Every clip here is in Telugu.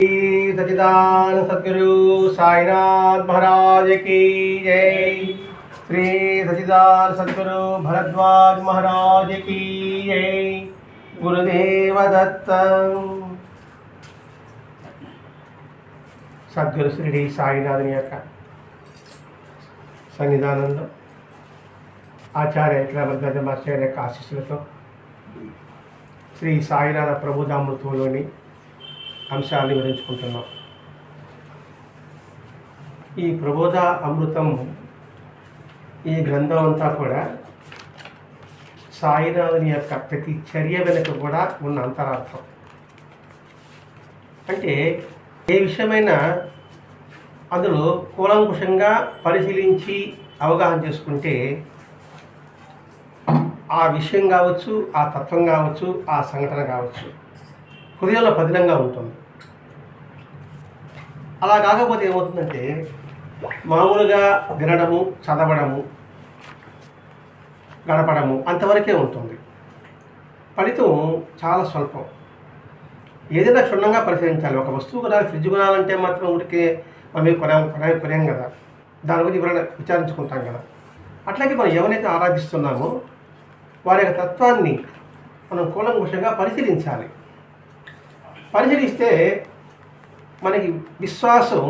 सचिदान सदगुरु साईनाथ महाराज की जय श्री सचिदान सदगुरु भरद्वाज महाराज की जय गुरुदेव दत्त సద్గురు శ్రీడి సాయినాథుని యొక్క సన్నిధానంలో ఆచార్య విక్రమద్వజ మాస్టర్ యొక్క ఆశీస్సులతో శ్రీ సాయినాథ ప్రబోధామృతంలోని అంశాన్ని వివరించుకుంటున్నాం. ఈ ప్రబోధ అమృతం ఈ గ్రంథం అంతా కూడా సాయినాథుని యొక్క ప్రతి చర్య వెనుక కూడా ఉన్న అంతరార్థం. అంటే ఏ విషయమైనా అందులో కూలంకుషంగా పరిశీలించి అవగాహన చేసుకుంటే ఆ విషయం కావచ్చు ఆ తత్వం కావచ్చు ఆ సంఘటన కావచ్చు హృదయంలో పదిలంగా ఉంటుంది. అలా కాకపోతే ఏమవుతుందంటే మామూలుగా వినడము చదవడము గడపడము అంతవరకే ఉంటుంది. ఫలితం చాలా స్వల్పం. ఏదైనా క్షుణ్ణంగా పరిశీలించాలి. ఒక వస్తువు కొనాలి ఫ్రిడ్జ్ కొనాలంటే మాత్రం ఊరికే మనం కొనాం కొనా కొనాం కదా. దాని గురించి వివరణ విచారించుకుంటాం కదా. అట్లాగే మనం ఎవరైతే ఆరాధిస్తున్నామో వారి యొక్క తత్వాన్ని మనం కూలంకుషంగా పరిశీలించాలి. పరిశీలిస్తే మనకి విశ్వాసం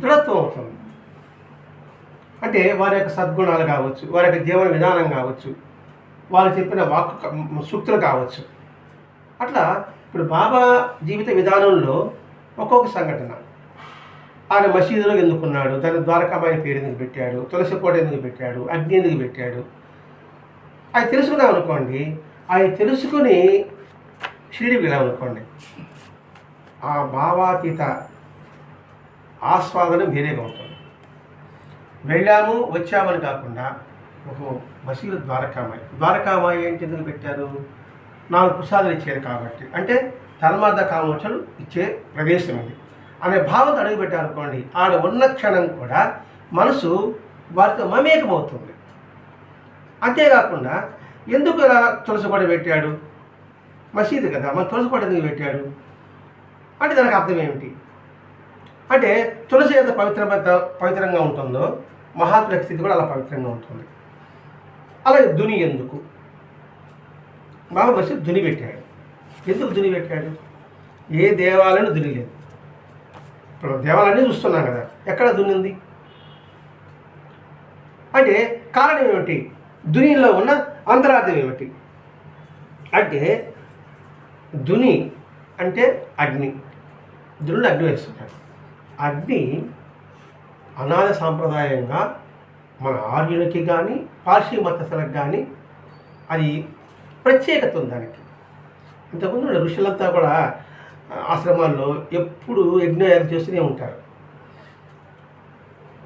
దృఢత్వం అవుతుంది. అంటే వారి యొక్క సద్గుణాలు కావచ్చు వారి యొక్క జీవన విధానం కావచ్చు వారు చెప్పిన వాక్ సూక్తులు కావచ్చు. అట్లా ఇప్పుడు బాబా జీవిత విధానంలో ఒక్కొక్క సంఘటన. ఆయన మసీదులో ఎందుకున్నాడు దాని ద్వారకామాయి పేరు ఎందుకు పెట్టాడు తులసి కోట ఎందుకు పెట్టాడు అగ్ని ఎందుకు పెట్టాడు? అవి తెలుసుకున్నాం అనుకోండి అవి తెలుసుకుని షిరిడి వెళ్ళాం అనుకోండి. ఆ భావాతీత ఆస్వాదన వేరేగా ఉంటుంది. వెళ్ళాము వచ్చామని కాకుండా ఒక మసీదు ద్వారకామాయి ద్వారకామాయి ఏంటి ఎందుకు పెట్టారు? నాలుగు ప్రసాదాలు ఇచ్చారు కాబట్టి. అంటే ధర్మార్థ కామోచలు ఇచ్చే ప్రదేశం ఇది. అనే భావంతో అడుగుపెట్టారనుకోండి ఆడ ఉన్న క్షణం కూడా మనసు వారితో మమేకమవుతుంది. అంతేకాకుండా ఎందుకు ఇలా తులసి కూడా పెట్టాడు? మసీదు కదా మన తులసి కోట ఎందుకు పెట్టాడు? అంటే దానికి అర్థం ఏమిటి? అంటే తులసి ఎంత పవిత్ర పవిత్రంగా ఉంటుందో మహాత్ముల స్థితి కూడా అలా పవిత్రంగా ఉంటుంది. అలాగే దుని ఎందుకు? బాబా మసీద్ దుని పెట్టాడు. ఎందుకు దుని పెట్టాడు? ఏ దేవాలయం దుని లేదు. ఇప్పుడు దేవాలయాన్ని చూస్తున్నాం కదా ఎక్కడ దున్నింది? అంటే కారణం ఏమిటి? దునిలో ఉన్న అంతరార్థం ఏమిటి? అంటే దుని అంటే అగ్ని. దునుడు అగ్ని వేస్తున్నాడు అగ్ని అనాథ సాంప్రదాయంగా మన ఆర్యులకి కానీ పార్సీ మతస్థలకు కానీ అది ప్రత్యేకత ఉంది దానికి. ఇంతకుముందు ఋషులంతా కూడా ఆశ్రమాల్లో ఎప్పుడు యజ్ఞయాగం చేస్తూనే ఉంటారు.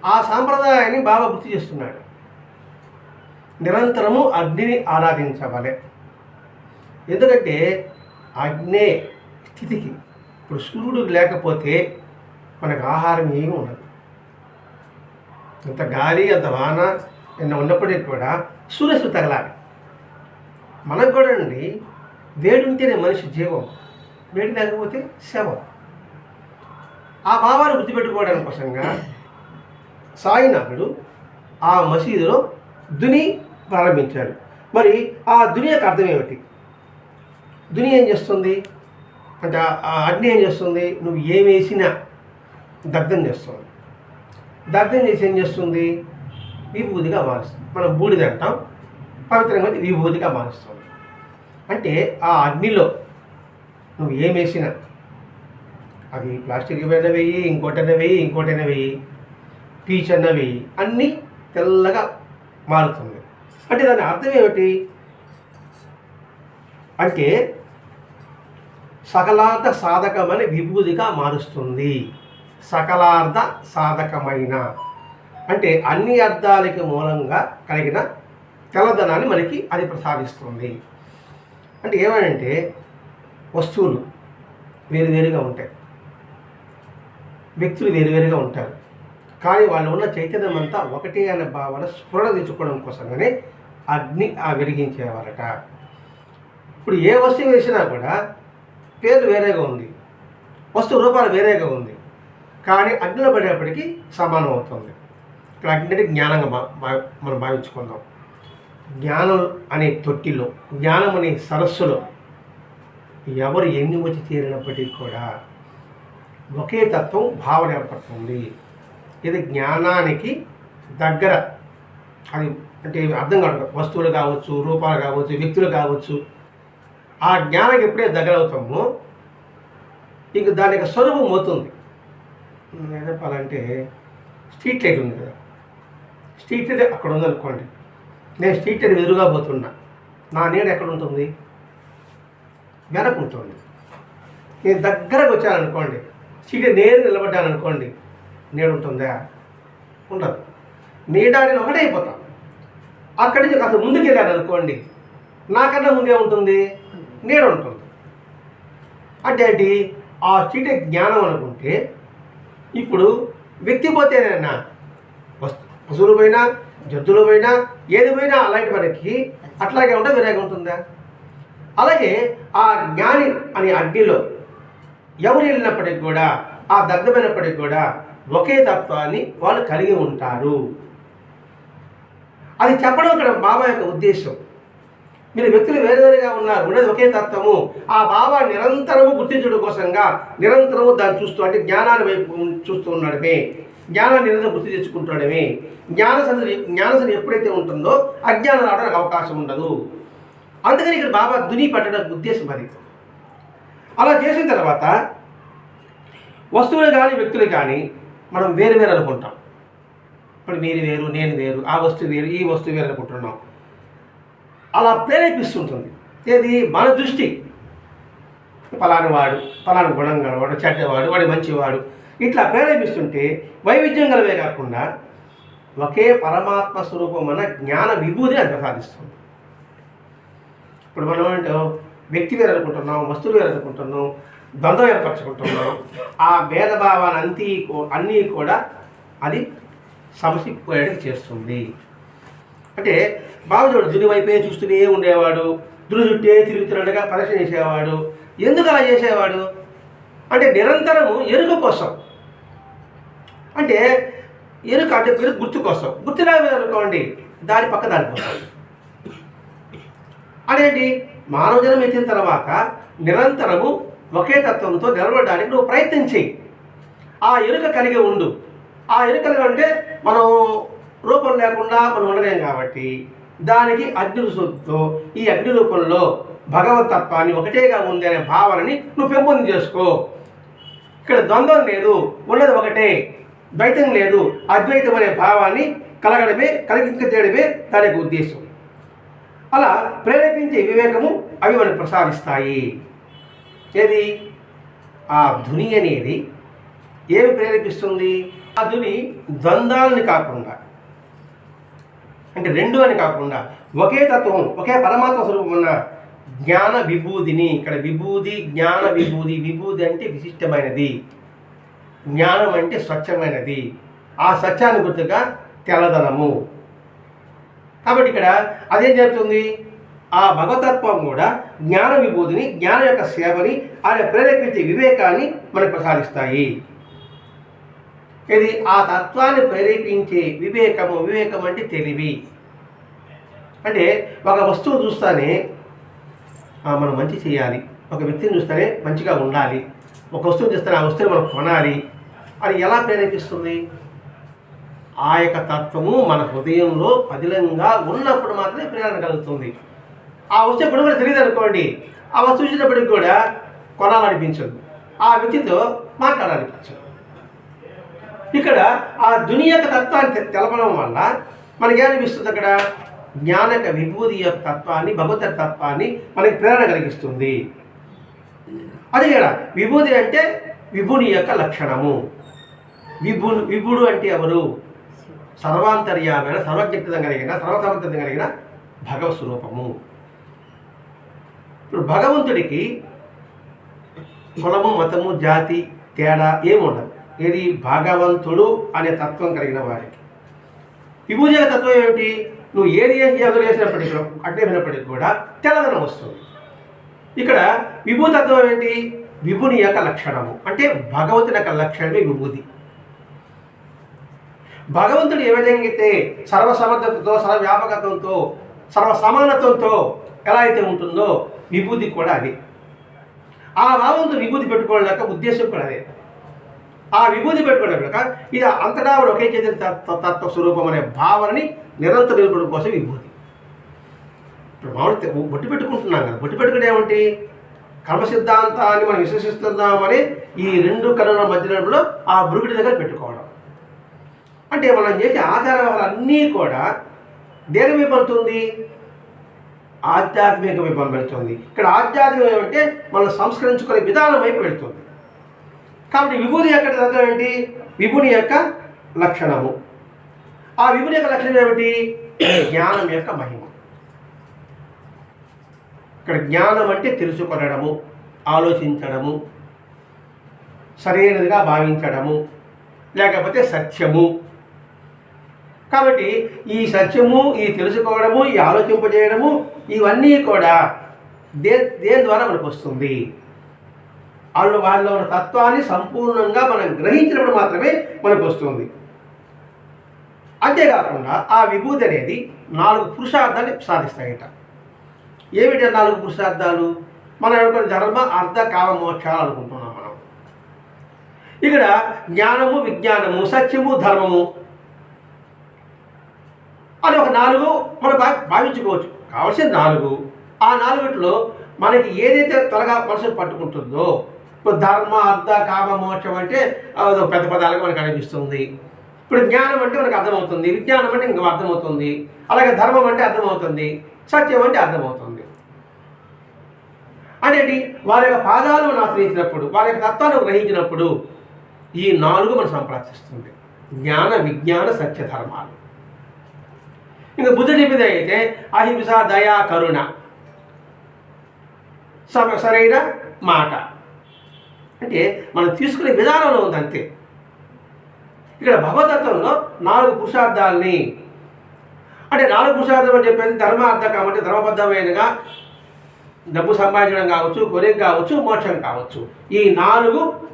ఆ సాంప్రదాయాన్ని బాగా గుర్తు చేస్తున్నాడు. నిరంతరము అగ్నిని ఆరాధించవలే. ఎందుకంటే అగ్నే స్థితికి ఇప్పుడు సూర్యుడు లేకపోతే మనకు ఆహారం ఏమి ఉండదు. అంత గాలి అంత వాన నిన్న ఉన్నప్పటికీ కూడా సూర్యస్సు తగలాలి. మనకు కూడా అండి వేడి ఉంటేనే మనిషి జీవం వేడి లేకపోతే శవం. ఆ భావాన్ని గుర్తుపెట్టుకోవడానికి కోసంగా సాయినాథుడు ఆ మసీదులో దుని ప్రారంభించాడు. మరి ఆ దుని యొక్క అర్థం ఏమిటి? దుని ఏం చేస్తుంది? అంటే ఆ- అగ్ని ఏం చేస్తుంది? నువ్వు ఏం వేసినా దగ్ధం చేస్తుంది. దగ్ధం చేసి ఏం చేస్తుంది? విభూతిగా మారుస్తుంది. మనం బూడిద అంటాం. పవిత్రంగా విభూతిగా మారుస్తుంది. అంటే ఆ అగ్నిలో నువ్వు ఏం వేసినా అది ప్లాస్టిక్ పైన వెయ్యి ఇంకోటైనా వెయ్యి ఇంకోటైనా వెయ్యి పీచ్ అన్న వెయ్యి అన్నీ తెల్లగా మారుతుంది. అంటే దాని అర్థం ఏమిటి? అంటే సకలార్థ సాధకమని విభూతిగా మారుస్తుంది. సకలార్థ సాధకమైన అంటే అన్ని అర్థాలకి మూలంగా కలిగిన తెల్లదనాన్ని మనకి అది ప్రసాదిస్తుంది. అంటే ఏమనంటే వస్తువులు వేరువేరుగా ఉంటాయి. వ్యక్తులు వేరువేరుగా ఉంటారు. కానీ వాళ్ళు ఉన్న చైతన్యం అంతా ఒకటే అనే భావన స్ఫురణ తెచ్చుకోవడం కోసంగానే అగ్ని ఆ వెలిగించేవారట. ఇప్పుడు ఏ వస్తువు వేసినా కూడా పేరు వేరేగా ఉంది. వస్తువు రూపాలు వేరేగా ఉంది. కానీ అగ్నిలో పడేటప్పటికీ సమానం అవుతుంది. ఇక్కడ అగ్ని అంటే జ్ఞానంగా మనం భావించుకుందాం. జ్ఞానం అనే తొట్టిలో జ్ఞానం అనే సరస్సులో ఎవరు ఎన్ని వచ్చి చేరినప్పటికీ కూడా ఒకే తత్వం భావన ఏర్పడుతుంది. ఇది జ్ఞానానికి దగ్గర. అది అంటే అర్థం కాదు. వస్తువులు కావచ్చు రూపాలు కావచ్చు వ్యక్తులు కావచ్చు ఆ జ్ఞానం ఎప్పుడే దగ్గర అవుతామో ఇంక దాని యొక్క స్వరూపం అవుతుంది చెప్పాలంటే స్ట్రీట్ లైట్ ఉంది కదా. స్ట్రీట్ లైట్ అక్కడ ఉందనుకోండి నేను స్ట్రీట్ లైట్ ఎదురుగా పోతున్నా. నా నీడ ఎక్కడ ఉంటుంది? వెనక ఉంటుంది. నేను దగ్గరకు వచ్చాననుకోండి స్ట్రీట్ నేను నిలబడ్డాను అనుకోండి నీడ ఉంటుందా? ఉండదు. నీడ నేను ఒకటే అయిపోతాను అక్కడి నుంచి కాస్త ముందుకు వెళ్ళాను అనుకోండి నాకన్నా ముందే ఉంటుంది? నీడ ఉంటుంది అంటే ఏంటి ఆ చీట జ్ఞానం అనుకుంటే ఇప్పుడు వ్యక్తి పోతేనైనా వస్తు పశువులు పోయినా జంతువులు పోయినా ఏది పోయినా అలాంటి మనకి అట్లాగే ఉంటే వేరేగా ఉంటుందా? అలాగే ఆ జ్ఞాని అనే అగ్నిలో ఎవరు వెళ్ళినప్పటికి కూడా ఆ దగ్ధమైనప్పటికి కూడా ఒకే తత్వాన్ని వాళ్ళు కలిగి ఉంటారు. అది చెప్పడం ఇక్కడ బాబా యొక్క ఉద్దేశం. మీరు వ్యక్తులు వేరువేరుగా ఉన్నారు. ఉన్నది ఒకే తత్వము. ఆ బాబా నిరంతరము గుర్తించడం కోసంగా నిరంతరము దాన్ని చూస్తూ అంటే జ్ఞానాన్ని వైపు చూస్తూ ఉండడమే. జ్ఞానాన్ని నిరంతరం గుర్తు తెచ్చుకుంటాడమే జ్ఞాన సంధి జ్ఞాన సంధి ఎప్పుడైతే ఉంటుందో అజ్ఞానం రావడానికి అవకాశం ఉండదు. అందుకని ఇక్కడ బాబా దుని పట్టడానికి ఉద్దేశం అది. అలా చేసిన తర్వాత వస్తువులు కానీ వ్యక్తులు కానీ మనం వేరు వేరు అనుకుంటాం. ఇప్పుడు మీరు వేరు నేను వేరు ఆ వస్తువు వేరు ఈ వస్తువు వేరు అనుకుంటున్నాం. అలా ప్రేరేపిస్తుంటుంది. ఏది? మన దృష్టి. పలాని వాడు పలాని గుణం గలవాడు చెడ్డవాడు వాడు మంచివాడు. ఇట్లా ప్రేరేపిస్తుంటే వైవిధ్యం గలవే కాకుండా ఒకే పరమాత్మ స్వరూపమైన జ్ఞాన విభూతిని అది ప్రసాదిస్తుంది. ఇప్పుడు మనం అంటే వ్యక్తి వేరు అనుకుంటున్నాం వస్తువు వేరు అనుకుంటున్నాం ద్వంద్వం ఏర్పరచుకుంటున్నాం ఆ భేదభావాన్ని అంతీ అన్నీ కూడా అది సమసిపోయేటట్టు చేస్తుంది. అంటే బాబుజోడు దుని వైపే చూస్తూనే ఉండేవాడు. దుని చుట్టే తిరుగుతున్నట్టుగా పరీక్ష చేసేవాడు. ఎందుకు అలా చేసేవాడు? అంటే నిరంతరము ఎరుక కోసం. అంటే ఎరుక అంటే పేరు గుర్తు కోసం. గుర్తు రాలేదనుకోండి దాని పక్క దానిపోతుంది అదేంటి? మానవ జన్మ ఎత్తిన తర్వాత నిరంతరము ఒకే తత్వంతో నిలబడడానికి నువ్వు ప్రయత్నం చేయి. ఆ ఎరుక కలిగి ఉండు. ఆ ఎరుకలు అంటే మనం రూపం లేకుండా మనం ఉండలేం కాబట్టి. దానికి అగ్ని రుసుతో ఈ అగ్ని రూపంలో భగవతత్వాన్ని ఒకటేగా ఉంది అనే భావనని నువ్వు పెంపొంది చేసుకో. ఇక్కడ ద్వంద్వం లేదు ఉన్నది ఒకటే. ద్వైతం లేదు అద్వైతం అనే భావాన్ని కలగడమే కలిగించడమే దాని యొక్క ఉద్దేశం. అలా ప్రేరేపించే వివేకము అవి మనకు ప్రసాదిస్తాయి. ఏది? ఆ ధుని అనేది ఏమి ప్రేరేపిస్తుంది? ఆ ధుని ద్వంద్వాలని కాకుండా అంటే రెండు అని కాకుండా ఒకే తత్వం ఒకే పరమాత్మ స్వరూపం ఉన్న జ్ఞాన విభూతిని ఇక్కడ విభూది జ్ఞాన విభూది విభూది అంటే విశిష్టమైనది. జ్ఞానం అంటే స్వచ్ఛమైనది. ఆ సత్యాన్ని గుర్తుగా తెల్లదనము. కాబట్టి ఇక్కడ అదేం చెప్తుంది ఆ భగవతత్వం కూడా జ్ఞాన విభూతిని జ్ఞానం యొక్క సేవని ఆయన ప్రేరేపించే వివేకాన్ని మనకు ప్రసాదిస్తాయి. ఇది ఆ తత్వాన్ని ప్రేరేపించే వివేకము. వివేకం అంటే తెలివి. అంటే ఒక వస్తువు చూస్తానే మనం మంచి చేయాలి. ఒక వ్యక్తిని చూస్తేనే మంచిగా ఉండాలి. ఒక వస్తువుని చూస్తేనే ఆ వస్తువుని మనం కొనాలి. అది ఎలా ప్రేరేపిస్తుంది? ఆ యొక్క తత్వము మన హృదయంలో పదిలంగా ఉన్నప్పుడు మాత్రమే ప్రేరణ కలుగుతుంది. ఆ వస్తువు ఎప్పుడు కూడా తెలియదు అనుకోండి. ఆ వస్తువు చూసినప్పటికి కూడా కొనాలనిపించదు. ఆ వ్యక్తితో మాట్లాడాలనిపించదు. ఇక్కడ ఆ దునియా యొక్క తత్వాన్ని తెలపడం వల్ల మనకేమనిపిస్తుంది అక్కడ? జ్ఞానక విభూతి యొక్క తత్వాన్ని భగవత తత్వాన్ని మనకి ప్రేరణ కలిగిస్తుంది. అది ఇక్కడ విభూతి అంటే విభుని యొక్క లక్షణము. విభు విభుడు అంటే ఎవరు? సర్వాంతర్యామైన సర్వజ్ఞతం కలిగిన సర్వసమర్థత కలిగిన భగవత్ స్వరూపము. ఇప్పుడు భగవంతుడికి కులము మతము జాతి తేడా ఏముండదు. ఏది భాగవంతుడు అనే తత్వం కలిగిన వారికి. విభూజక తత్వం ఏమిటి? నువ్వు ఏది ఎదురు వేసినప్పటికీ కూడా, అడ్డమైనప్పటికీ కూడా తెల్లదనం వస్తుంది. ఇక్కడ విభూతత్వం ఏంటి విభుని యొక్క లక్షణము. అంటే భగవంతుని యొక్క లక్షణమే విభూతి. భగవంతుడు ఏ విధంగా అయితే సర్వసమర్థతతో సర్వవ్యాపకత్వంతో సర్వసమానత్వంతో ఎలా అయితే ఉంటుందో విభూతి కూడా అది. ఆ భావంతో విభూతి పెట్టుకోవడం యొక్క ఉద్దేశం కూడా అదే. ఆ విభూతి పెట్టుకోవడం కనుక ఇది అంతటా ఒకే చైతన్య తత్వ- తత్వ స్వరూపం అనే భావనని నిరంతరం నిలపడం కోసం విభూతి. ఇప్పుడు మామూలు బొట్టు పెట్టుకుంటున్నాం కదా. బొట్టు పెట్టుకుంటే ఏమిటి కర్మ సిద్ధాంతాన్ని మనం విశ్వసిస్తున్నామని ఈ రెండు కనుల మధ్యలో ఆ బురుగుడి దగ్గర పెట్టుకోవడం. అంటే మనం చేసే ఆచార వ్యవహారాలన్నీ కూడా దేని వైపు వెళ్తుంది ఆధ్యాత్మిక వైపు వెళ్తుంది ఇక్కడ ఆధ్యాత్మికం ఏమంటే మనం సంస్కరించుకునే విధానం వైపు వెళ్తుంది. కాబట్టి విభూతి యొక్క తత్వం ఏంటి విభుని యొక్క లక్షణము. ఆ విభుని యొక్క లక్షణం ఏమిటి? జ్ఞానం యొక్క మహిమ. ఇక్కడ జ్ఞానం అంటే తెలుసుకొనడము ఆలోచించడము సరైనదిగా భావించడము లేకపోతే సత్యము. కాబట్టి ఈ సత్యము ఈ తెలుసుకోవడము ఈ ఆలోచింపజేయడము ఇవన్నీ కూడా దే దేని ద్వారా మనకు వస్తుంది? వాళ్ళు వాళ్ళలో ఉన్న తత్వాన్ని సంపూర్ణంగా మనం గ్రహించినప్పుడు మాత్రమే మనకు వస్తుంది. అంతేకాకుండా ఆ విభూతి అనేది నాలుగు పురుషార్థాన్ని సాధిస్తాయట. ఏమిటి నాలుగు పురుషార్థాలు? మనం అనుకున్న ధర్మ అర్థ కామ మోక్షాలు అనుకుంటున్నాం మనం. ఇక్కడ జ్ఞానము విజ్ఞానము సత్యము ధర్మము అని ఒక నాలుగు మనం భా భావించుకోవచ్చు. కావాల్సిన నాలుగు. ఆ నాలుగుట్లో మనకి ఏదైతే త్వరగా మనసు పట్టుకుంటుందో ధర్మ అర్థ కామ మోక్షం అంటే పెద్ద పదాలుగా మనకు అనిపిస్తుంది. ఇప్పుడు జ్ఞానం అంటే మనకు అర్థమవుతుంది. విజ్ఞానం అంటే ఇంకా అర్థమవుతుంది. అలాగే ధర్మం అంటే అర్థమవుతుంది. సత్యం అంటే అర్థమవుతుంది. అనేది వారి యొక్క పాదాలను ఆశ్రయించినప్పుడు వారి యొక్క తత్వాన్ని గ్రహించినప్పుడు ఈ నాలుగు మనం సంప్రాప్తిస్తుంది. జ్ఞాన విజ్ఞాన సత్య ధర్మాలు. ఇంకా బుద్ధుడి మీద అయితే అహింస దయా కరుణ. సమ సరైన మాట. అంటే మనం తీసుకునే విధానంలో ఉంది అంతే. ఇక్కడ భగవతత్వంలో నాలుగు పురుషార్థాలని. అంటే నాలుగు పురుషార్థం అని చెప్పేది ధర్మార్థం కాబట్టి ధర్మబద్ధమైనగా డబ్బు సంపాదించడం కావచ్చు కొరిక కావచ్చు మోక్షం కావచ్చు. ఈ నాలుగు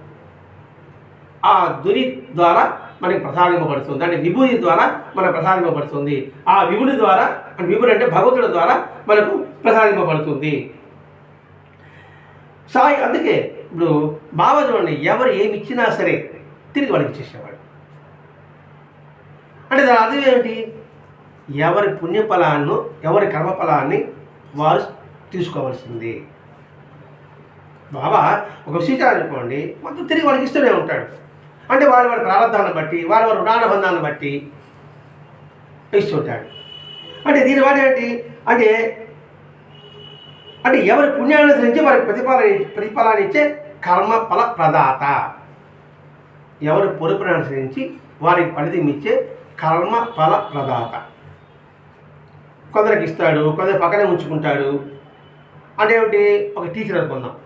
ఆ దుని ద్వారా మనకి ప్రసాదింపబడుతుంది. అంటే విభూతి ద్వారా మనకు ప్రసాదింపబడుతుంది. ఆ విభుడి ద్వారా విభుడు అంటే భగవంతుడి ద్వారా మనకు ప్రసాదింపబడుతుంది. సాయి అందుకే ఇప్పుడు బాబా చూడండి ఎవరు ఏమి ఇచ్చినా సరే తిరిగి వాళ్ళకి ఇచ్చేసేవాడు. అంటే దాని అర్థం ఏమిటి? ఎవరి పుణ్యఫలాన్ని ఎవరి కర్మఫలాన్ని వారు తీసుకోవాల్సింది. బాబా ఒక విషయం అనుకోండి మొత్తం తిరిగి వాళ్ళకి ఇస్తూనే ఉంటాడు. అంటే వారి వారి ప్రారంభాన్ని బట్టి వారి వారి రుణానుబంధాన్ని బట్టి ఇస్తుంటాడు అంటే దీని వాటి ఏంటి? అంటే అంటే ఎవరి పుణ్యాన్ని వారికి ప్రతిఫలాన్ని ప్రతిఫలాన్ని ఇచ్చే కర్మ ఫల ప్రదాత ఎవరి పొరుపుని అనుసరించి వారికి ఫలితం ఇచ్చే కర్మ ఫల ప్రదాత కొందరికి ఇస్తాడు కొందరు పక్కనే ఉంచుకుంటాడు అంటే ఏమిటి? ఒక టీచర్ అనుకుందాం.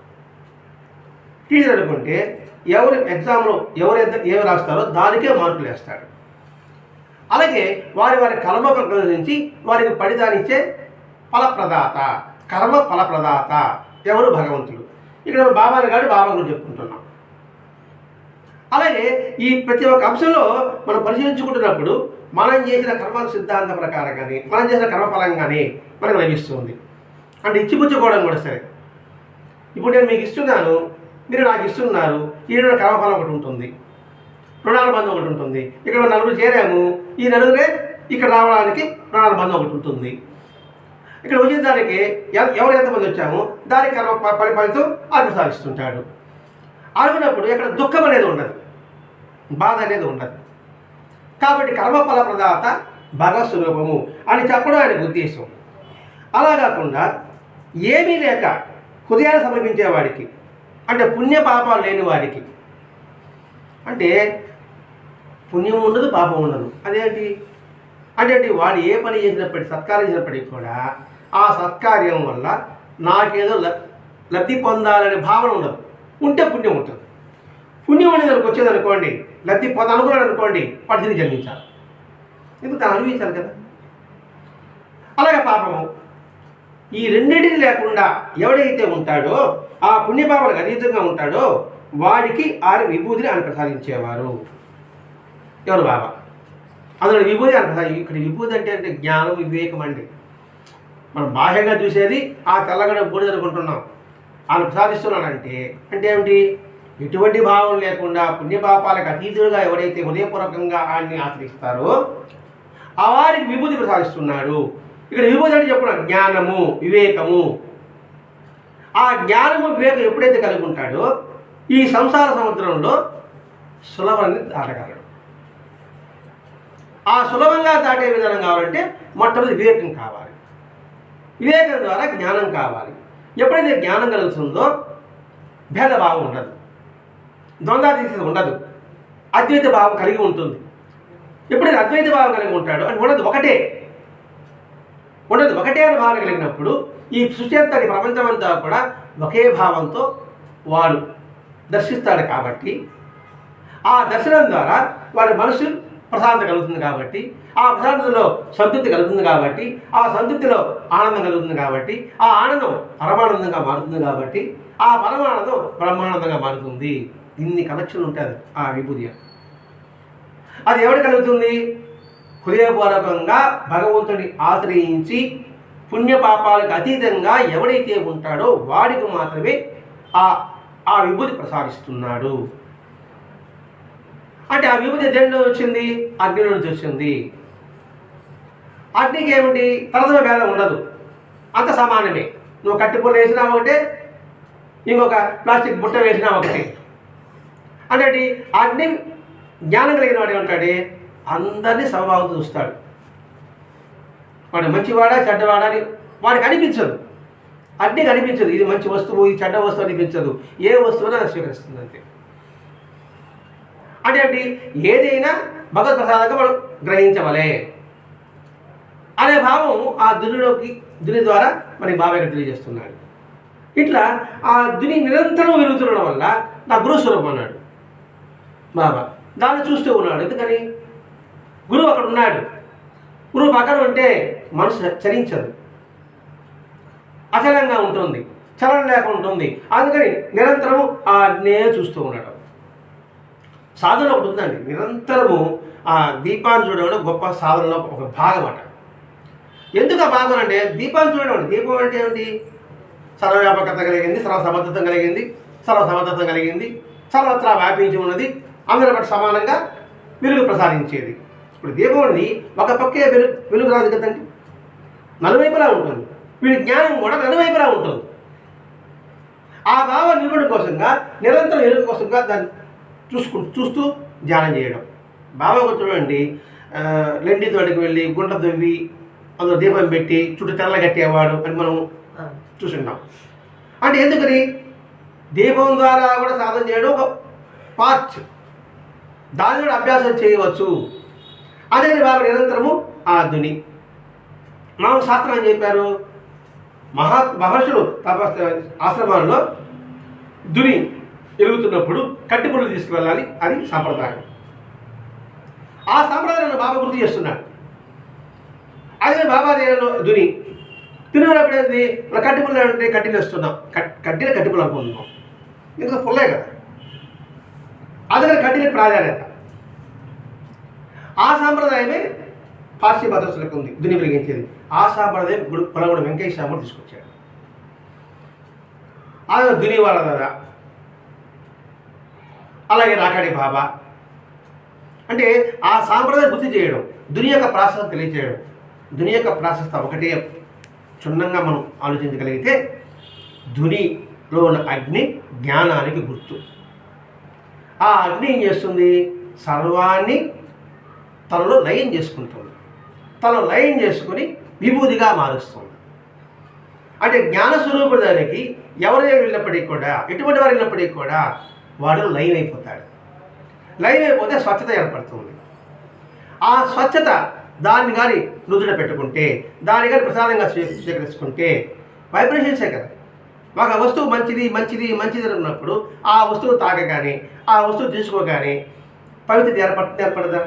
టీచర్ అనుకుంటే ఎవరు ఎగ్జామ్లో ఎవరు ఎంత ఏమి రాస్తారో దానికే మార్కులు వేస్తాడు. అలాగే వారి వారి కర్మ నుంచి వారికి ఫలితాన్నిచ్చే ఫలప్రదాత కర్మ ఫలప్రదాత ఎవరు భగవంతుడు? ఇక్కడ మనం బాబాని కాదు బాబా గురించి చెప్పుకుంటున్నాం. అలాగే ఈ ప్రతి ఒక్క అంశంలో మనం పరిశీలించుకుంటున్నప్పుడు మనం చేసిన కర్మ సిద్ధాంత ప్రకారం కానీ మనం చేసిన కర్మఫలం కానీ మనకు లభిస్తుంది. అంటే ఇచ్చిపుచ్చుకోవడం కూడా సరే. ఇప్పుడు నేను మీకు ఇస్తున్నాను మీరు నాకు ఇస్తున్నారు ఈ రెండు కర్మఫలం ఒకటి ఉంటుంది. రుణానుబంధం ఒకటి ఉంటుంది. ఇక్కడ నలుగురు చేరాము ఈ నలుగురే ఇక్కడ రావడానికి రుణానుబంధం ఒకటి ఉంటుంది. ఇక్కడ వచ్చిన దానికి ఎవరు ఎంతమంది వచ్చామో దానికి కర్మ ప- పని ఫలితం అది సాధిస్తుంటాడు. అనుకున్నప్పుడు ఇక్కడ దుఃఖం అనేది ఉండదు. బాధ అనేది ఉండదు. కాబట్టి కర్మఫల ప్రదాత భగవత్ అని చెప్పడం ఆయన ఉద్దేశం. అలా కాకుండా ఏమీ లేక హృదయాన్ని సమర్పించేవాడికి అంటే పుణ్య పాపాలు లేని వాడికి అంటే పుణ్యం ఉండదు పాపం ఉండదు. అదేంటి? అంటే వాడు ఏ పని చేసినప్పటికీ సత్కారం చేసినప్పటికీ కూడా ఆ సత్కార్యం వల్ల నాకేదో లబ్ధి పొందాలనే భావన ఉండదు. ఉంటే పుణ్యం ఉంటుంది. పుణ్యం అనేది దానికి వచ్చేది అనుకోండి లబ్ధి పొందాలనుకున్నాడు అనుకోండి వాడు తిరిగి జన్మించాలి. ఎందుకు తను అనుభవించాలి కదా? అలాగే పాపము. ఈ రెండింటిని లేకుండా ఎవడైతే ఉంటాడో ఆ పుణ్యపాపాలకు అతీతంగా ఉంటాడో వాడికి ఆరు విభూతిని ఆయన ప్రసాదించేవారు. ఎవరు బాబా? అందులో విభూతి ఆయన ప్రసాది ఇక్కడ విభూతి అంటే అంటే జ్ఞానం వివేకం అండి. మనం బాహ్యంగా చూసేది ఆ తెల్లగడ బూడిద అనుకుంటున్నాం ఆయన ప్రసాదిస్తున్నాడంటే అంటే ఏమిటి? ఎటువంటి భావం లేకుండా పుణ్యపాపాలకు అతీతుడుగా ఎవరైతే హృదయపూర్వకంగా ఆయన్ని ఆశ్రయిస్తారో ఆ వారికి విభూతి ప్రసాదిస్తున్నాడు. ఇక్కడ విభూతి అంటే చెప్పుకున్నాను జ్ఞానము వివేకము. ఆ జ్ఞానము వివేకం ఎప్పుడైతే కలిగి ఉంటాడో ఈ సంసార సముద్రంలో సులభాన్ని దాటగలడు. ఆ సులభంగా దాటే విధానం కావాలంటే మొట్టమొదటి వివేకం కావాలి. వివేకం ద్వారా జ్ఞానం కావాలి. ఎప్పుడైతే జ్ఞానం కలుగుతుందో భేదభావం ఉండదు. ద్వంద్వాతీత ఉండదు. అద్వైత భావం కలిగి ఉంటుంది. ఎప్పుడైతే అద్వైత భావం కలిగి ఉంటాడో అని ఉండదు ఒకటే. ఉండదు ఒకటే అని భావన కలిగినప్పుడు ఈ సృష్టి అంతా ప్రపంచం అంతా కూడా ఒకే భావంతో వాడు దర్శిస్తాడు కాబట్టి ఆ దర్శనం ద్వారా వాడి మనసు ప్రశాంతత కలుగుతుంది కాబట్టి ఆ ప్రశాంతతలో సంతృప్తి కలుగుతుంది కాబట్టి ఆ సంతృప్తిలో ఆనందం కలుగుతుంది కాబట్టి ఆ ఆనందం పరమానందంగా మారుతుంది కాబట్టి ఆ పరమానందం బ్రహ్మానందంగా మారుతుంది. ఇన్ని కనెక్షన్లు ఉంటుంది ఆ విభూతి అది ఎవరు కలుగుతుంది? హృదయపూర్వకంగా భగవంతుని ఆశ్రయించి పుణ్యపాపాలకు అతీతంగా ఎవడైతే ఉంటాడో వాడికి మాత్రమే ఆ ఆ విభూతి ప్రసాదిస్తున్నాడు. అంటే ఆ విభూతి దేని వచ్చింది? అగ్ని నుంచి వచ్చింది. అగ్నికి ఏమిటి తరతమ భేదం ఉండదు. అంత సమానమే నువ్వు కట్టిపూల వేసినా ఒకటే ఇంకొక ప్లాస్టిక్ బుట్ట వేసినా ఒకటే. అంటే అగ్ని జ్ఞానం కలిగిన వాడు ఏమంటాడే? అందరినీ సమభావంతో చూస్తాడు. వాడు మంచివాడా చెడ్డవాడా అని వాడికి అనిపించదు. అగ్ని కనిపించదు ఇది మంచి వస్తువు ఇది చెడ్డ వస్తువు అనిపించదు. ఏ వస్తువుని అది స్వీకరిస్తుంది అంతే. అంటే ఏంటి? ఏదైనా భగవత్ మనం గ్రహించవలే. అనే భావం ఆ దునిలోకి దుని ద్వారా మనకి బాబాయ్ తెలియజేస్తున్నాడు. ఇట్లా ఆ దుని నిరంతరం వెలుగుతుండడం వల్ల నా గురుస్వరూపం అన్నాడు. బాబా దాన్ని చూస్తూ ఉన్నాడు. ఎందుకని? గురువు అక్కడ ఉన్నాడు. గురువు పక్కన ఉంటే మనసు చరించదు. అచలంగా ఉంటుంది. చలనం లేకుండా ఉంటుంది. అందుకని నిరంతరం ఆ నే చూస్తూ ఉన్నాడు. సాధన ఒకటి ఉందండి. నిరంతరము ఆ దీపాన్ని చూడడం గొప్ప సాధనలో ఒక భాగం అట. ఎందుకు ఆ భాగం అంటే దీపాన్ని చూడడం దీపం అంటే ఏమిటి? సర్వవ్యాపకత కలిగింది సర్వసమర్థత కలిగింది సర్వసమర్థత కలిగింది సర్వత్రా వ్యాపించి ఉన్నది అందరి బట్టి సమానంగా వెలుగు ప్రసాదించేది. ఇప్పుడు దీపండి ఒక పక్కే వెలుగు వెలుగు రాదు కదండి. నలువైపులా ఉంటుంది. వీడి జ్ఞానం కూడా నలువైపులా ఉంటుంది. ఆ భావ నిర్వహణ కోసంగా నిరంతరం వెలుగు కోసంగా దాన్ని చూసుకు చూస్తూ ధ్యానం చేయడం. బాబా చూడండి లెండి తోటకి వెళ్ళి గుంట దొవ్వి అందులో దీపం పెట్టి చుట్టూ తెల్ల కట్టేవాడు అని మనం చూసుంటాం. అంటే ఎందుకని? దీపం ద్వారా కూడా సాధన చేయడం ఒక పార్ట్ దాన్ని కూడా అభ్యాసం చేయవచ్చు. అదే బాబా నిరంతరము ఆ ధుని మనం శాస్త్రం ఏం చెప్పారు? మహా మహర్షులు తపస్ ఆశ్రమాల్లో దుని ఎరుగుతున్నప్పుడు కట్టిపురులు తీసుకువెళ్ళాలి అది సాంప్రదాయం. ఆ సాంప్రదాయాన్ని బాబా గుర్తు చేస్తున్నాడు. అదే బాబా దేవంలో దుని తినేటప్పుడు ఏంది కట్టిపుల్ల అంటే కట్టిలు వేస్తున్నాం కట్టిన కట్టిపులు అనుకుంటున్నాం. ఇంకా పుల్లే కదా. అదే కట్టిన ప్రాధాన్యత. ఆ సాంప్రదాయమే పార్సీ భద్రతలకు ఉంది దుని వెలిగించేది. ఆ సాంప్రదాయం ఇప్పుడు పొలగొడ వెంకయ్య స్వామి తీసుకొచ్చాడు. ఆ దుని వాళ్ళ కదా అలాగే రాకాడి బాబా. అంటే ఆ సాంప్రదాయం గుర్తు చేయడం దుని యొక్క ప్రాసెస్ తెలియచేయడం. దుని యొక్క ప్రాసెస్ ఒకటే క్షుణ్ణంగా మనం ఆలోచించగలిగితే ధునిలో ఉన్న అగ్ని జ్ఞానానికి గుర్తు. ఆ అగ్ని ఏం చేస్తుంది? సర్వాన్ని తనలో లయం చేసుకుంటుంది. తను లయం చేసుకుని విభూతిగా మారుస్తుంది. అంటే జ్ఞానస్వరూపుడు దానికి ఎవరు వెళ్ళినప్పటికీ కూడా ఎటువంటి వారు వెళ్ళినప్పటికీ కూడా వాడు లైవ్ అయిపోతాడు. లైవ్ అయిపోతే స్వచ్ఛత ఏర్పడుతుంది. ఆ స్వచ్ఛత దాన్ని కానీ నుదుట పెట్టుకుంటే దాన్ని కానీ ప్రసాదంగా స్వీ స్వీకరించుకుంటే వైబ్రేషన్సే కదా. ఒక వస్తువు మంచిది మంచిది మంచిది అనుకున్నప్పుడు ఆ వస్తువు తాగగానే ఆ వస్తువు తీసుకోగానే పవిత్రత ఏర్పడుతుంది ఏర్పడదా?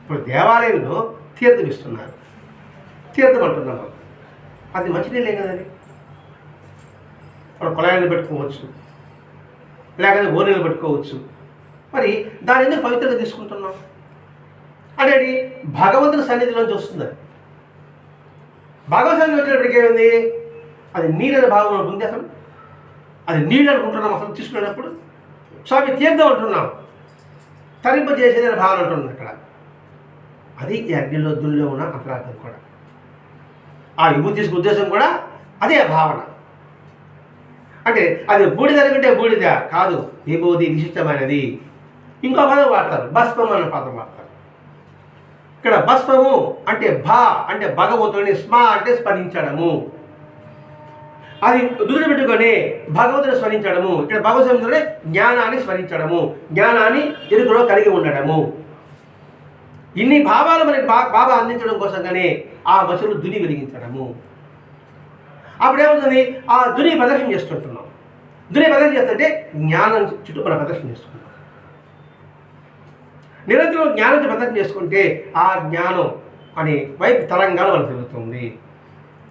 ఇప్పుడు దేవాలయంలో తీర్థం ఇస్తున్నారు. తీర్థం అంటున్నాము అది అది మంచినీళ్ళే కదండి ఇప్పుడు కుళాయిని పెట్టుకోవచ్చు. లేకపోతే ఓనీలు పెట్టుకోవచ్చు. మరి దాని ఎందుకు పవిత్రంగా తీసుకుంటున్నాం? అనేది భగవంతుని సన్నిధిలోంచి వస్తుంది. భగవత్ సన్నిధి వచ్చేటప్పటికి ఏమైంది? అది నీళ్ళని భాగంలో ఉంది అసలు. అది నీళ్ళు అనుకుంటున్నాం అసలు తీసుకునేటప్పుడు. స్వామి తీర్థం అంటున్నాం. తరింపజేసేది అనే భావన అంటున్నాం అక్కడ అది ఈ అగ్నిలో దుల్లో ఉన్న అంతరార్థం కూడా. ఆ విభూతి తీసుకునే ఉద్దేశం కూడా అదే భావన. అంటే అది బూడిద అనుకుంటే బూడిద కాదు. విభూది విశిష్టమైనది. ఇంకో పదం వాడతారు. భస్మం అనే పదం వాడతారు. ఇక్కడ భస్మము అంటే భా అంటే భగవంతుడిని స్మ అంటే స్మరించడము. అది దూరం పెట్టుకొని భగవంతుని స్మరించడము. ఇక్కడ భగవంతుడే జ్ఞానాన్ని స్మరించడము. జ్ఞానాన్ని ఎరుకలో కలిగి ఉండడము. ఇన్ని భావాలు మనకి బా బాబా అందించడం కోసంగానే ఆ మనుషులు దుని వెలిగించడము. అప్పుడు ఏమవుతుంది ఆ దుని ప్రదర్శన చేస్తుంటున్నాం. దుని ప్రదర్శన చేస్తుంటే జ్ఞానం చుట్టూ మనం ప్రదర్శన చేసుకుంటున్నాం నిరంతరం జ్ఞానం ప్రదర్శన చేసుకుంటే ఆ జ్ఞానం అనే వైపు తరంగాలు మనకు తిరుగుతుంది.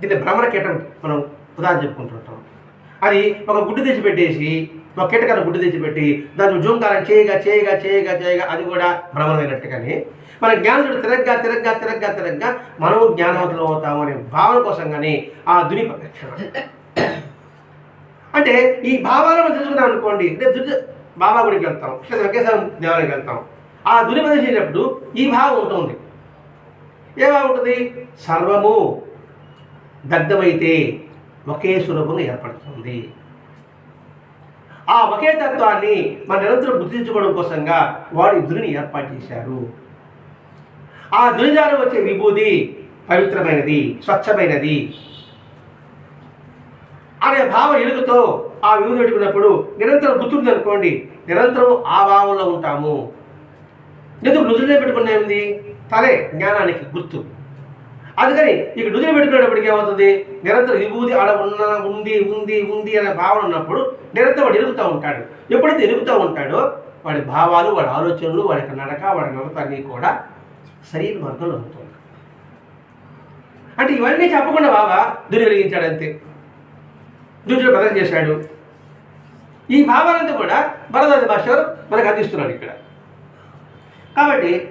దీన్ని భ్రమణ కేటం మనం ఉదాహరణ చెప్పుకుంటుంటాం. అది ఒక గుడ్డు తెచ్చిపెట్టేసి ఒక కీటకాన్ని గుడ్డు తెచ్చిపెట్టి దాన్ని ఉద్యోగాలను చేయగా చేయగా చేయగా చేయగా అది కూడా భ్రమణమైనట్టుగానే మన జ్ఞానం తిరగ్గా తిరగ్గా తిరగ్గా తిరగ్గా మనము జ్ఞానవంతులు అవుతాము అనే భావన కానీ ఆ దుని అంటే ఈ భావాలను మనం తెలుసుకున్నాం అనుకోండి అంటే దుర్జ బాబా గుడికి వెళ్తాం లేదా వెంకటేశ్వర దేవాలయకి వెళ్తాం. ఆ దుని చేసేటప్పుడు ఈ భావం ఉంటుంది ఏ భావం ఉంటుంది? సర్వము దగ్ధమైతే ఒకే స్వరూపంగా ఏర్పడుతుంది. ఆ ఒకే తత్వాన్ని మన నిరంతరం గుర్తించుకోవడం కోసంగా వాడు ఇద్దరిని ఏర్పాటు చేశారు. ఆ దుని ద్వారా వచ్చే విభూది పవిత్రమైనది స్వచ్ఛమైనది. అనే భావం ఎలుగుతో ఆ విభూతి పెట్టుకున్నప్పుడు నిరంతరం గుర్తుంది అనుకోండి నిరంతరం ఆ భావంలో ఉంటాము. ఎందుకు నుదురులో పెట్టుకునేది తలే జ్ఞానానికి గుర్తు. అందుకని ఇక నుదురు పెట్టుకునేటప్పటికి ఏమవుతుంది? నిరంతరం విభూతి ఆడ ఉన్న ఉంది ఉంది ఉంది అనే భావన ఉన్నప్పుడు నిరంతరం వాడు ఎరుగుతూ ఉంటాడు. ఎప్పుడైతే ఎరుగుతూ ఉంటాడో వాడి భావాలు వాడి ఆలోచనలు వాడి యొక్క నడక వాడి నడత అన్నీ కూడా సరైన మార్గంలో ఉంటుంది అంటే ఇవన్నీ చెప్పకుండా బాబా దుని అంతే. దుర్జుడు ప్రదర్శన చేశాడు. ఈ భావాలంతా కూడా భరదాది భాషలు మనకు అందిస్తున్నాడు ఇక్కడ. కాబట్టి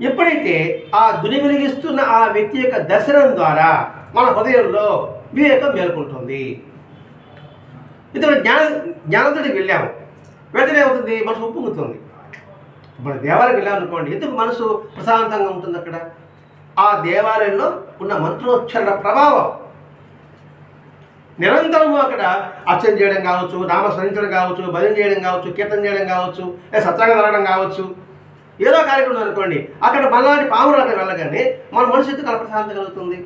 ఎప్పుడైతే ఆ దుని వెలిగిస్తున్న ఆ వ్యక్తి యొక్క దర్శనం ద్వారా మన హృదయంలో వివేకం మేల్కొంటుంది. ఇతడు జ్ఞాన జ్ఞానంతోటి వెళ్ళాము. వెంటనే అవుతుంది మనసు ఉప్పొంగుతుంది. మన దేవాలయం వెళ్ళామనుకోండి ఎందుకు మనసు ప్రశాంతంగా ఉంటుంది అక్కడ? ఆ దేవాలయంలో ఉన్న మంత్రోచ్చరణ ప్రభావం. నిరంతరము అక్కడ అర్చన చేయడం కావచ్చు నామ స్మరించడం కావచ్చు భజన చేయడం కావచ్చు కీర్తన చేయడం కావచ్చు లేదా సత్సంగం జరగడం కావచ్చు. ఏదో కార్యక్రమం అనుకోండి అక్కడ మనలాంటి పాములు అక్కడ వెళ్ళగానే మన మనసు ఎందుకు అలా ప్రశాంతత కలుగుతుంది?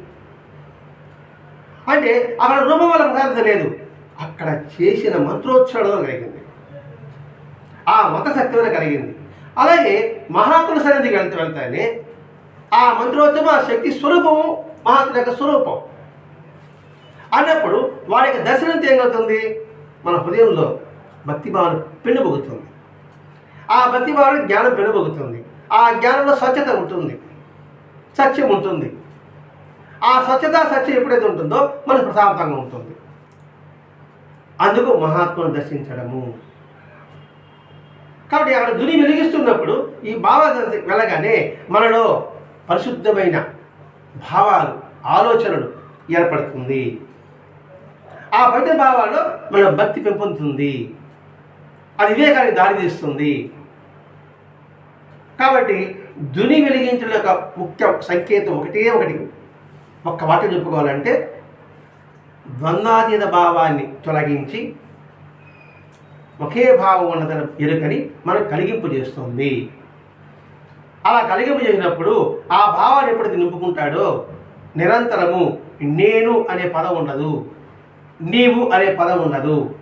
అంటే అక్కడ రూపం వల్ల ప్రశాంతత లేదు. అక్కడ చేసిన మంత్రోచ్చరణలో కలిగింది. ఆ మత శక్తిని కలిగింది. అలాగే మహాత్ముల సన్నిధికి వెళ్తే వెళ్తానే ఆ మంత్రోత్సవం ఆ శక్తి స్వరూపము మహాత్ముల యొక్క స్వరూపం. అన్నప్పుడు వారి యొక్క దర్శనం ఏం మన హృదయంలో భక్తి పెనుబొగుతుంది. ఆ భక్తిభావన జ్ఞానం పెనుబొగుతుంది. ఆ జ్ఞానంలో స్వచ్ఛత ఉంటుంది. సత్యం ఉంటుంది. ఆ స్వచ్ఛత సత్యం ఎప్పుడైతే ఉంటుందో మనకు ప్రశాంతంగా ఉంటుంది. అందుకు మహాత్మును దర్శించడము. కాబట్టి అక్కడ దుని వెలిగిస్తున్నప్పుడు ఈ భావ వెళ్ళగానే మనలో పరిశుద్ధమైన భావాలు ఆలోచనలు ఏర్పడుతుంది. ఆ పవిత్ర భావాల్లో మన భక్తి పెంపొందుతుంది. అది వివేకానికి దారితీస్తుంది కాబట్టి దుని వెలిగించడం యొక్క ముఖ్య సంకేతం ఒకటే ఒకటి. ఒక్క మాట చెప్పుకోవాలంటే ద్వంద్వాతీత భావాన్ని తొలగించి ఒకే భావం ఉన్నదన ఎరుకని మనకు కలిగింపు చేస్తుంది. అలా కలిగింపు చేసినప్పుడు ఆ భావాన్ని ఎప్పుడైతే నింపుకుంటాడో నిరంతరము నేను అనే పదం ఉండదు నీవు అనే పదం ఉండదు.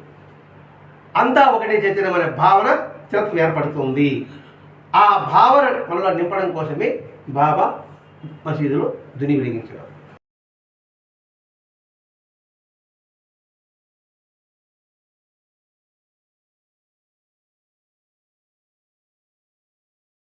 అంతా ఒకటే చైతన్యమైన భావన స్థిరత్వం ఏర్పడుతుంది. ఆ భావన మనలో నింపడం కోసమే బాబా మసీదులో దుని వెలిగించడం.